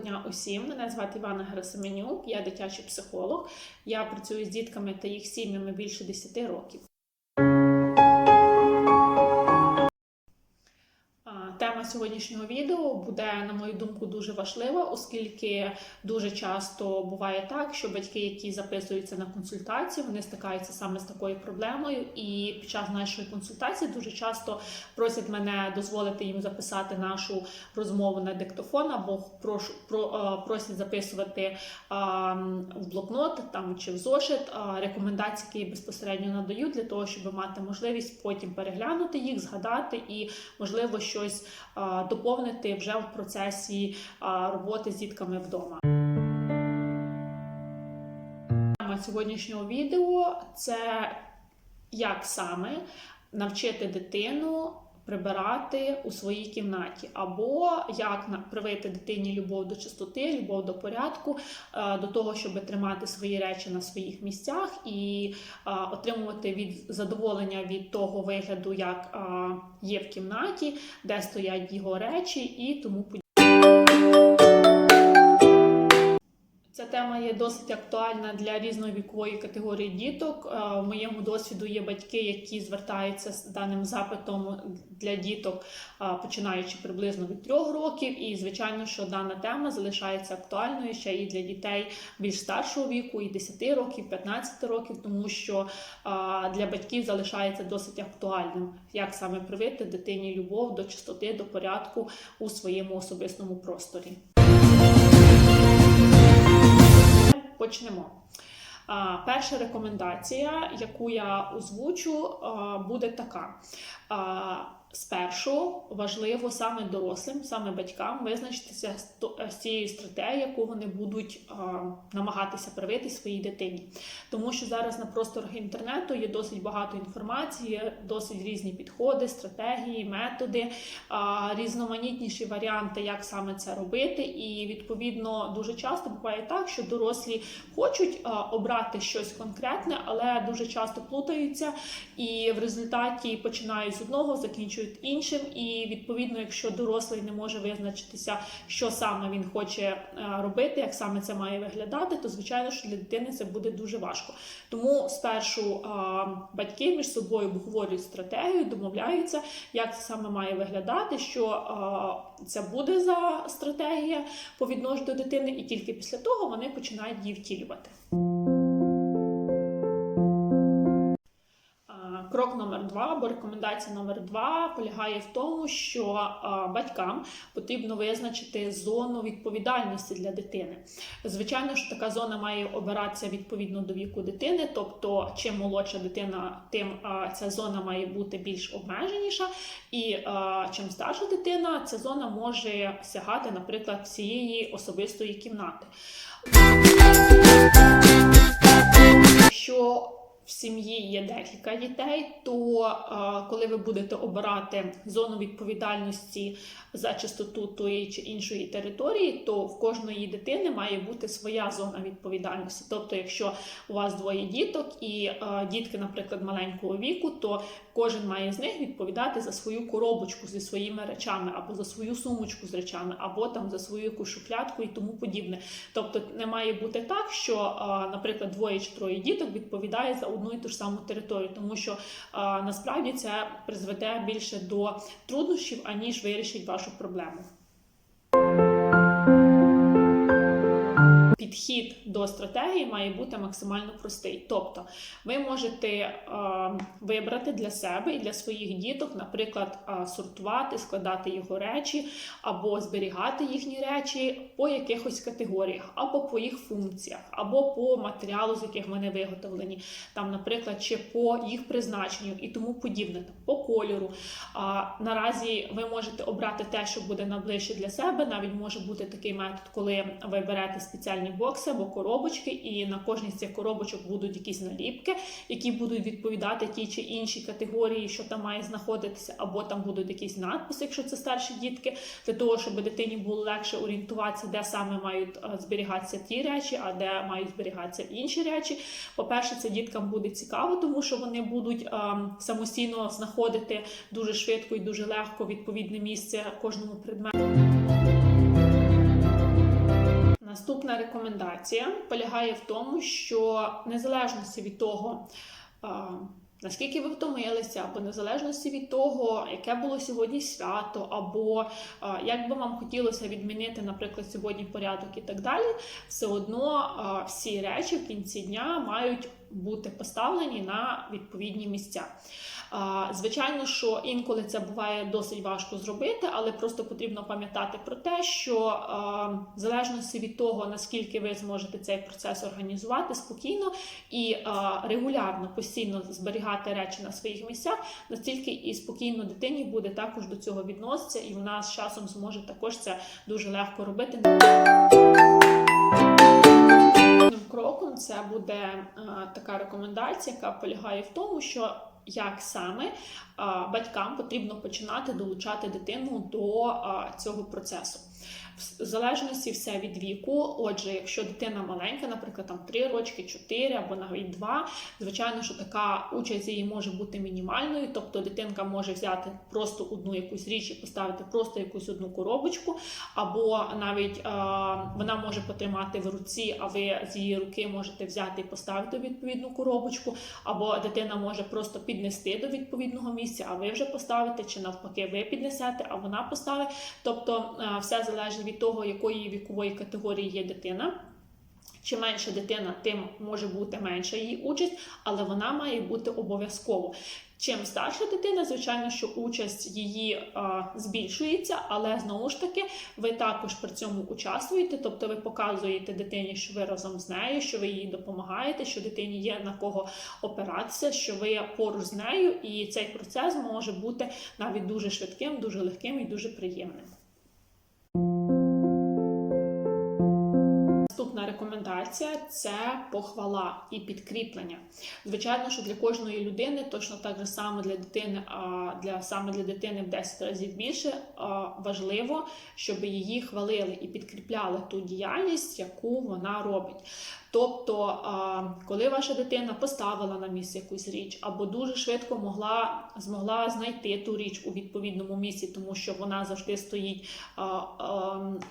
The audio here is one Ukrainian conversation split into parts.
дня усім. Мене звати Івана Герасименюк, я дитячий психолог. Я працюю з дітками та їх сім'ями більше 10 років. Сьогоднішнього відео буде, на мою думку, дуже важлива, оскільки дуже часто буває так, що батьки, які записуються на консультацію, вони стикаються саме з такою проблемою, і під час нашої консультації дуже часто просять мене дозволити їм записати нашу розмову на диктофон або прошу про е, просять записувати в блокнот там чи в зошит. Рекомендації, які безпосередньо надаю, для того, щоб мати можливість потім переглянути їх, згадати і можливо щось доповнити вже в процесі роботи з дітками вдома. Сьогоднішнього відео це як саме навчити дитину прибирати у своїй кімнаті, або як привити дитині любов до чистоти, любов до порядку, е, до того, щоб тримати свої речі на своїх місцях і е, отримувати від задоволення від того вигляду, як е, є в кімнаті, де стоять його речі, і тому подібне. Ця тема є досить актуальна для різної вікової категорії діток. Е, В моєму досвіду є батьки, які звертаються з даним запитом для діток, е, починаючи приблизно від трьох років. І звичайно, що дана тема залишається актуальною ще і для дітей більш старшого віку, і 10 років, 15 років, тому що е, для батьків залишається досить актуальним, як саме привити дитині любов до чистоти, до порядку у своєму особистому просторі. Почнемо. Перша рекомендація, яку я озвучу, буде така. Спершу важливо саме дорослим, саме батькам визначитися з цією стратегією, яку вони будуть а, намагатися привити своїй дитині. Тому що зараз на просторах інтернету є досить багато інформації, досить різні підходи, стратегії, методи, а, різноманітніші варіанти, як саме це робити. І відповідно дуже часто буває так, що дорослі хочуть а, обрати щось конкретне, але дуже часто плутаються і в результаті починають з одного, закінчують іншим. І відповідно, якщо дорослий не може визначитися, що саме він хоче е, робити, як саме це має виглядати, то звичайно, що для дитини це буде дуже важко. Тому спершу батьки між собою обговорюють стратегію, домовляються, як це саме має виглядати, що це буде за стратегія по відношенню до дитини, і тільки після того вони починають її втілювати. Крок номер два або рекомендація номер два полягає в тому, що батькам потрібно визначити зону відповідальності для дитини. Звичайно, що така зона має обиратися відповідно до віку дитини, тобто чим молодша дитина, тим ця зона має бути більш обмеженіша, і чим старша дитина, ця зона може сягати, наприклад, всієї особистої кімнати. Якщо в сім'ї є декілька дітей, то е, коли ви будете обирати зону відповідальності за чистоту тої чи іншої території, то в кожної дитини має бути своя зона відповідальності. Тобто, якщо у вас двоє діток і е, дітки, наприклад, маленького віку, то кожен має з них відповідати за свою коробочку зі своїми речами, або за свою сумочку з речами, або там за свою якусь шуфлядку і тому подібне. Тобто не має бути так, що, наприклад, двоє чи троє діток відповідає за одну і ту ж саму територію, тому що а, насправді це призведе більше до труднощів, аніж вирішить вашу проблему. Підхід до стратегії має бути максимально простий. Тобто, ви можете е, вибрати для себе і для своїх діток, наприклад, е, сортувати, складати його речі, або зберігати їхні речі по якихось категоріях, або по їх функціях, або по матеріалу, з яких вони виготовлені, там, наприклад, чи по їх призначенню і тому подібне, там, по кольору. А, наразі ви можете обрати те, що буде найближче для себе. Навіть може бути такий метод, коли ви берете спеціальні бокси або коробочки, і на кожній з цих коробочок будуть якісь наліпки, які будуть відповідати тій чи іншій категорії, що там має знаходитися, або там будуть якісь надписи, якщо це старші дітки, для того, щоб дитині було легше орієнтуватися, де саме мають е, зберігатися ті речі, а де мають зберігатися інші речі. По-перше, це діткам буде цікаво, тому що вони будуть ем, самостійно знаходити дуже швидко і дуже легко відповідне місце кожному предмету. Наступна рекомендація полягає в тому, що незалежності від того, наскільки ви втомилися, або незалежності від того, яке було сьогодні свято, або як би вам хотілося відмінити, наприклад, сьогодні порядок і так далі, все одно всі речі в кінці дня мають бути поставлені на відповідні місця. Звичайно, що інколи це буває досить важко зробити, але просто потрібно пам'ятати про те, що в залежності від того, наскільки ви зможете цей процес організувати спокійно і регулярно постійно зберігати речі на своїх місцях, настільки і спокійно дитині буде також до цього відноситися, і вона з часом зможе також це дуже легко робити. Це буде е, така рекомендація, яка полягає в тому, що як саме е, батькам потрібно починати долучати дитину до е, цього процесу. В залежності все від віку. Отже, якщо дитина маленька, наприклад, там 3 рочки, 4 або навіть 2, звичайно, що така участь її може бути мінімальною, тобто дитинка може взяти просто одну якусь річ і поставити просто якусь одну коробочку, або навіть е, вона може потримати в руці, а ви з її руки можете взяти і поставити відповідну коробочку, або дитина може просто піднести до відповідного місця, а ви вже поставите, чи навпаки, ви піднесете, а вона поставить. Тобто е, все залежить від того, якої вікової категорії є дитина. Чим менша дитина, тим може бути менша її участь, але вона має бути обов'язково. Чим старша дитина, звичайно, що участь її а, збільшується, але знову ж таки ви також при цьому участвуєте, тобто ви показуєте дитині, що ви разом з нею, що ви їй допомагаєте, що дитині є на кого опиратися, що ви поруч з нею, і цей процес може бути навіть дуже швидким, дуже легким і дуже приємним. Рекомендація це похвала і підкріплення. Звичайно, що для кожної людини, точно так же саме для дитини, а для саме для дитини в 10 разів більше важливо, щоб її хвалили і підкріпляли ту діяльність, яку вона робить. Тобто, коли ваша дитина поставила на місце якусь річ, або дуже швидко могла змогла знайти ту річ у відповідному місці, тому що вона завжди стоїть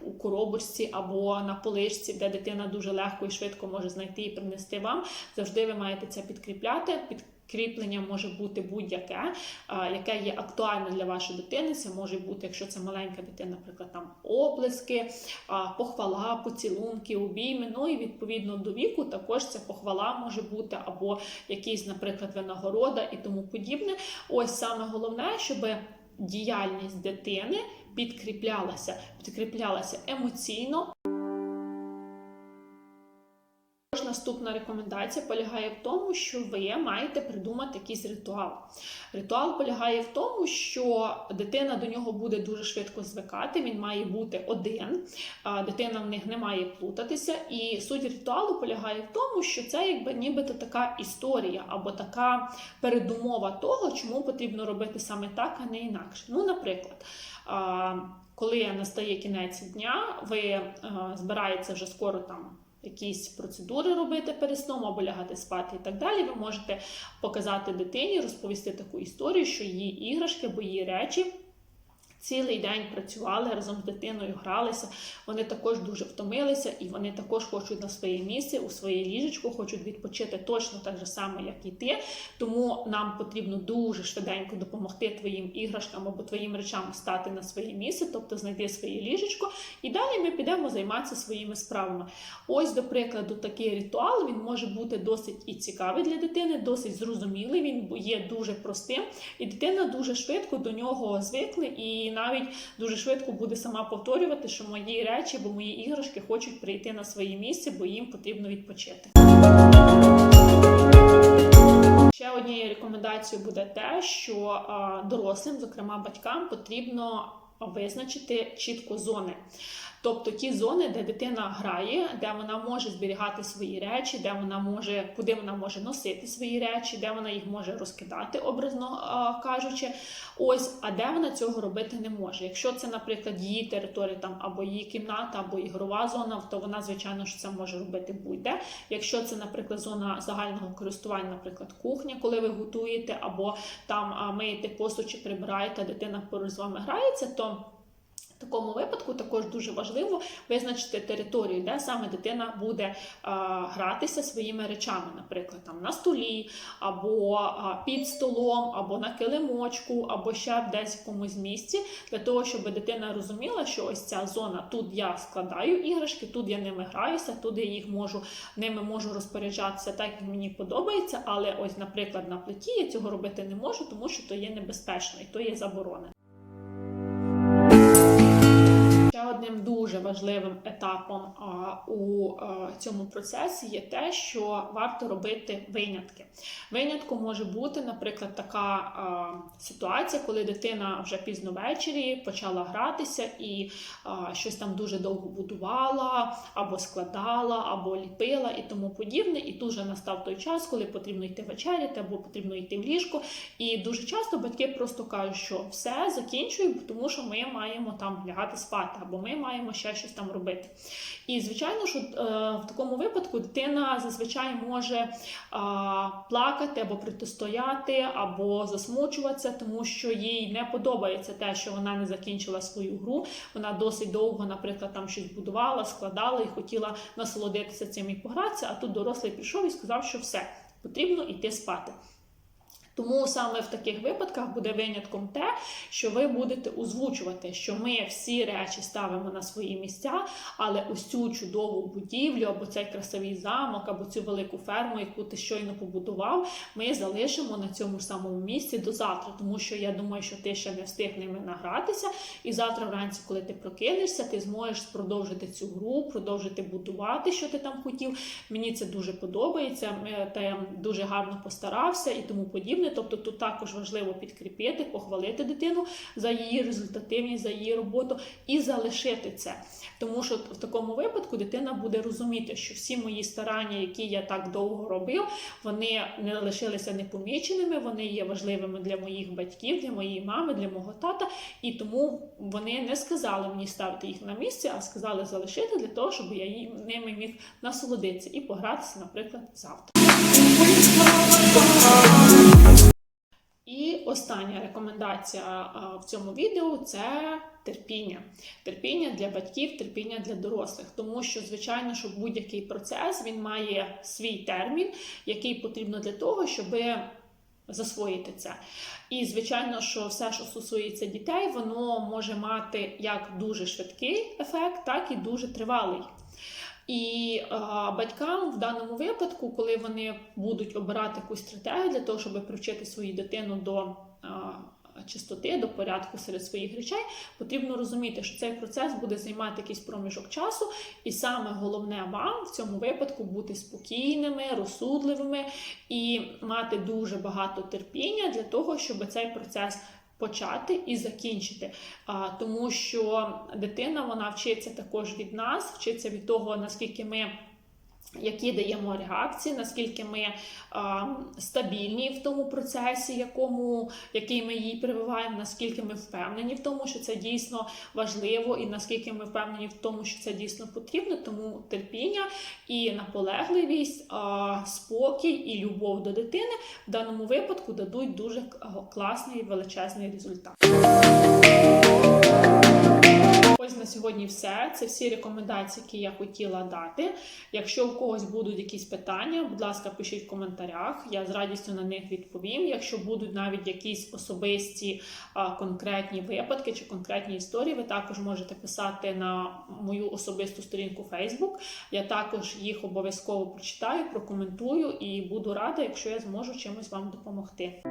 у коробочці або на поличці, де дитина дуже легко і швидко може знайти і принести вам. Завжди ви маєте це підкріпляти. Підкріплення може бути будь-яке, яке є актуальне для вашої дитини. Це може бути, якщо це маленька дитина, наприклад, там оплески, похвала, поцілунки, обійми. Ну і відповідно до віку також це похвала може бути, або якісь, наприклад, винагорода і тому подібне. Ось саме головне, щоб діяльність дитини підкріплялася, підкріплялася емоційно. Наступна рекомендація полягає в тому, що ви маєте придумати якийсь ритуал. Ритуал полягає в тому, що дитина до нього буде дуже швидко звикати, він має бути один, дитина в них не має плутатися. І суть ритуалу полягає в тому, що це якби нібито така історія або така передумова того, чому потрібно робити саме так, а не інакше. Ну, наприклад. Коли настає кінець дня, ви збираєтеся вже скоро там якісь процедури робити перед сном або лягати спати і так далі. Ви можете показати дитині, розповісти таку історію, що її іграшки або її речі. Цілий день працювали разом з дитиною, гралися. Вони також дуже втомилися, і вони також хочуть на своє місце, у своє ліжечко, хочуть відпочити точно так же само, як і ти. Тому нам потрібно дуже швиденько допомогти твоїм іграшкам або твоїм речам стати на своє місце, тобто знайти своє ліжечко. І далі ми підемо займатися своїми справами. Ось, до прикладу, такий ритуал він може бути досить і цікавий для дитини, досить зрозумілий. Він є дуже простим, і дитина дуже швидко до нього звикне і навіть дуже швидко буде сама повторювати, що мої речі або мої іграшки хочуть прийти на своє місце, бо їм потрібно відпочити. Ще однією рекомендацією буде те, що дорослим, зокрема батькам, потрібно визначити чітко зони. Тобто ті зони, де дитина грає, де вона може зберігати свої речі, де вона може, куди вона може носити свої речі, де вона їх може розкидати, образно кажучи. Ось, а де вона цього робити не може. Якщо це, наприклад, її територія там або її кімната, або ігрова зона, то вона, звичайно, що це може робити будь-де. Якщо це, наприклад, зона загального користування, наприклад, кухня, коли ви готуєте, або там миєте посуд чи прибираєте, дитина поруч з вами грається, то В такому випадку також дуже важливо визначити територію, де саме дитина буде а, гратися своїми речами, наприклад, там на столі, або а, під столом, або на килимочку, або ще десь в якомусь місці, для того, щоб дитина розуміла, що ось ця зона тут я складаю іграшки, тут я ними граюся, тут я їх можу ними можу розпоряджатися так, як мені подобається. Але ось, наприклад, на плиті я цього робити не можу, тому що то є небезпечно і то є заборонено. Одним дуже важливим етапом у цьому процесі є те, що варто робити винятки. Винятком може бути, наприклад, така ситуація, коли дитина вже пізно ввечері почала гратися і щось там дуже довго будувала, або складала, або ліпила і тому подібне. І тут вже настав той час, коли потрібно йти вечеряти, або потрібно йти в ліжко. І дуже часто батьки просто кажуть, що все закінчуємо, тому що ми маємо там лягати спати, або ми маємо ще щось там робити. І звичайно, що е, в такому випадку дитина зазвичай може плакати або протистояти, або засмучуватися, тому що їй не подобається те, що вона не закінчила свою гру. Вона досить довго, наприклад, там щось будувала, складала і хотіла насолодитися цим і погратися. А тут дорослий прийшов і сказав, що все потрібно йти спати. Тому саме в таких випадках буде винятком те, що ви будете озвучувати, що ми всі речі ставимо на свої місця, але ось цю чудову будівлю, або цей красивий замок, або цю велику ферму, яку ти щойно побудував, ми залишимо на цьому ж самому місці до завтра. Тому що я думаю, що ти ще не встиг ними награтися, і завтра вранці, коли ти прокинешся, ти зможеш продовжити цю гру, продовжити будувати, що ти там хотів. Мені це дуже подобається. е, Ти дуже гарно постарався і тому подібне. Тобто тут також важливо підкріпити, похвалити дитину за її результативність, за її роботу і залишити це. Тому що в такому випадку дитина буде розуміти, що всі мої старання, які я так довго робив, вони не лишилися непоміченими, вони є важливими для моїх батьків, для моєї мами, для мого тата, і тому вони не сказали мені ставити їх на місце, а сказали залишити для того, щоб я ними міг насолодитися і погратися, наприклад, завтра. Остання рекомендація в цьому відео це терпіння. Терпіння для батьків, терпіння для дорослих. Тому що, звичайно, що будь-який процес він має свій термін, який потрібно для того, щоб засвоїти це. І, звичайно, що все, що стосується дітей, воно може мати як дуже швидкий ефект, так і дуже тривалий. І е, батькам в даному випадку, коли вони будуть обирати якусь стратегію для того, щоб привчити свою дитину до е, чистоти, до порядку серед своїх речей, потрібно розуміти, що цей процес буде займати якийсь проміжок часу, і саме головне вам в цьому випадку бути спокійними, розсудливими і мати дуже багато терпіння для того, щоб цей процес почати і закінчити. А, тому що дитина вона вчиться також від нас, вчиться від того, наскільки ми. Які даємо реакції, наскільки ми а, стабільні в тому процесі, якому, який ми їй прививаємо, наскільки ми впевнені в тому, що це дійсно важливо, і наскільки ми впевнені в тому, що це дійсно потрібно, тому терпіння і наполегливість, а, спокій і любов до дитини в даному випадку дадуть дуже класний величезний результат. Ось на сьогодні все. Це всі рекомендації, які я хотіла дати. Якщо у когось будуть якісь питання, будь ласка, пишіть в коментарях. Я з радістю на них відповім. Якщо будуть навіть якісь особисті конкретні випадки чи конкретні історії, ви також можете писати на мою особисту сторінку Facebook. Я також їх обов'язково прочитаю, прокоментую і буду рада, якщо я зможу чимось вам допомогти.